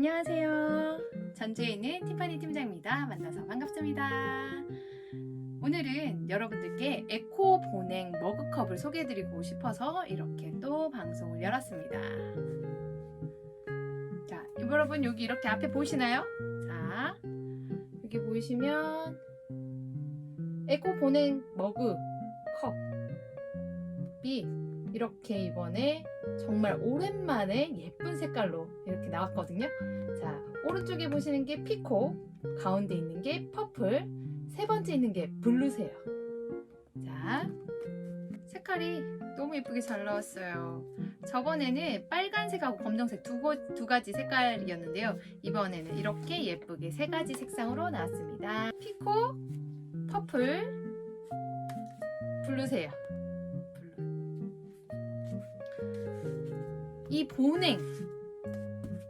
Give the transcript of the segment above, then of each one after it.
안녕하세요. 전주에 있는 티파니 팀장입니다. 만나서 반갑습니다. 오늘은 여러분들께 에코 보냉 머그컵을 소개해드리고 싶어서 이렇게 또 방송을 열었습니다. 자, 여러분 여기 이렇게 앞에 보이시나요? 자, 여기 보이시면 에코 보냉 머그 컵이 이렇게 이번에 정말 오랜만에 예쁜 색깔로 이렇게 나왔거든요. 자, 오른쪽에 보시는 게 피코, 가운데 있는 게 퍼플, 세 번째 있는 게 블루세요. 자, 색깔이 너무 예쁘게 잘 나왔어요. 저번에는 빨간색하고 검정색 두, 고, 두 가지 색깔이었는데요. 이번에는 이렇게 예쁘게 세 가지 색상으로 나왔습니다. 피코, 퍼플, 블루세요. 이 보냉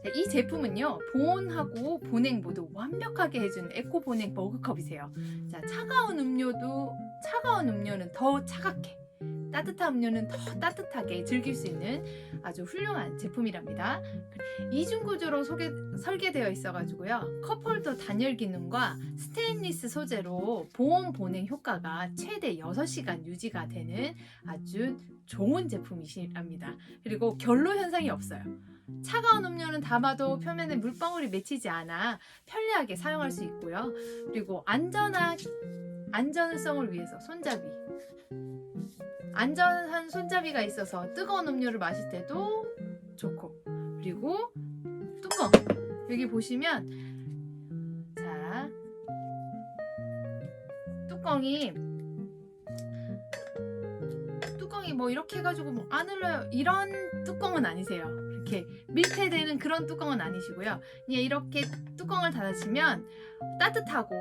네, 이 제품은요 보온하고 보냉 모두 완벽하게 해주는 에코 보냉 머그컵이세요. 자 차가운 음료도 차가운 음료는 더 차갑게 따뜻한 음료는 더 따뜻하게 즐길 수 있는 아주 훌륭한 제품이랍니다. 이중 구조로 소개, 설계되어 있어가지고요 컵홀더 단열 기능과 스테인리스 소재로 보온 보냉 효과가 최대 6시간 유지가 되는 아주 좋은 제품이시랍니다. 그리고 결로 현상이 없어요. 차가운 음료는 담아도 표면에 물방울이 맺히지 않아 편리하게 사용할 수 있고요. 그리고 안전한 안전성을 위해서 손잡이 안전한 손잡이가 있어서 뜨거운 음료를 마실 때도 좋고 그리고 뚜껑. 여기 보시면 자 뚜껑이 뚜껑이 뭐 이렇게 해가지고 뭐 안 흘러요 이런 뚜껑은 아니세요. 이렇게 밀폐되는 그런 뚜껑은 아니시고요. 그냥 이렇게 뚜껑을 닫으시면 따뜻하고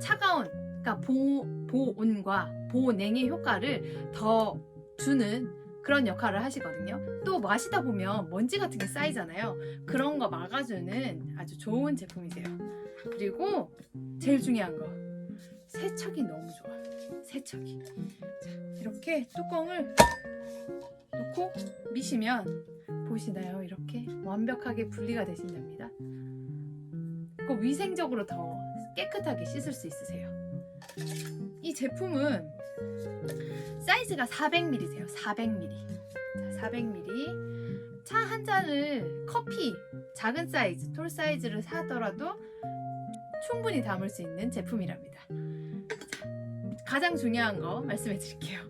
차가운 그러니까 보, 보온과 보냉의 효과를 더 주는 그런 역할을 하시거든요 또 마시다 보면 먼지 같은 게 쌓이잖아요 그런 거 막아주는 아주 좋은 제품이세요 그리고 제일 중요한 거 세척이 너무 좋아요 세척이 자, 이렇게 뚜껑을 놓고 미시면 보시나요? 이렇게 완벽하게 분리가 되신답니다. 그 위생적으로 더 깨끗하게 씻을 수 있으세요. 이 제품은 사이즈가 400ml세요. 400ml. 자, 400ml. 차 한 잔을 커피 작은 사이즈, 톨 사이즈를 사더라도 충분히 담을 수 있는 제품이랍니다. 자, 가장 중요한 거 말씀해 드릴게요.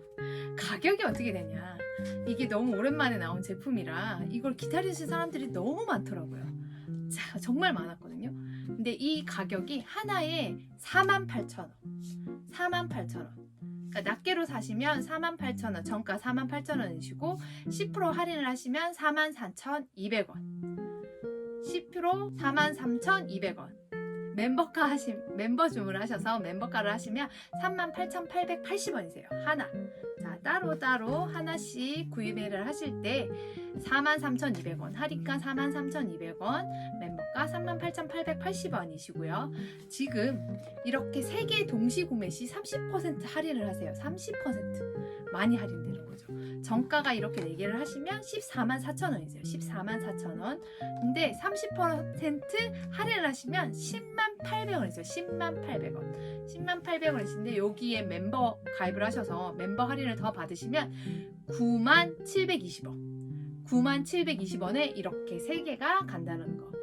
가격이 어떻게 되냐? 이게 너무 오랜만에 나온 제품이라 이걸 기다리신 사람들이 너무 많더라고요. 자, 정말 많았거든요. 근데 이 가격이 하나에 48,000원. 48,000원. 그러니까 낱개로 사시면 48,000원, 정가 48,000원이시고 10% 할인을 하시면 44,200원. 10% 43,200원. 멤버카 하심 멤버 주문하셔서 멤버카를 하시면 38,880원이세요. 하나. 자, 따로 따로 하나씩 구입을 하실 때 43,200원, 할인가 43,200원, 멤버가 38,880원이시고요. 지금 이렇게 세개 동시 구매 시 30% 할인을 하세요. 30% 많이 할인되는 거죠. 정가가 이렇게 네 개를 하시면 14만 4천 원이세요. 14만 4천 원. 근데 30% 할인을 하시면 10만 800원이세요. 10만 800원. 10만 800원이신데 여기에 멤버 가입을 하셔서 멤버 할인을 더 받으시면 9만 720원. 9만 720원에 이렇게 세 개가 간다는 거.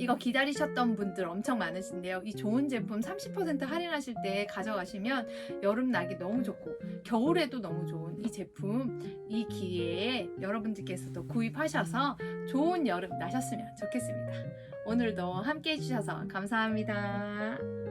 이거 기다리셨던 분들 엄청 많으신데요. 이 좋은 제품 30% 할인하실 때 가져가시면 여름 나기 너무 좋고 겨울에도 너무 좋은 이 제품 이 기회에 여러분들께서도 구입하셔서 좋은 여름 나셨으면 좋겠습니다. 오늘도 함께 해주셔서 감사합니다.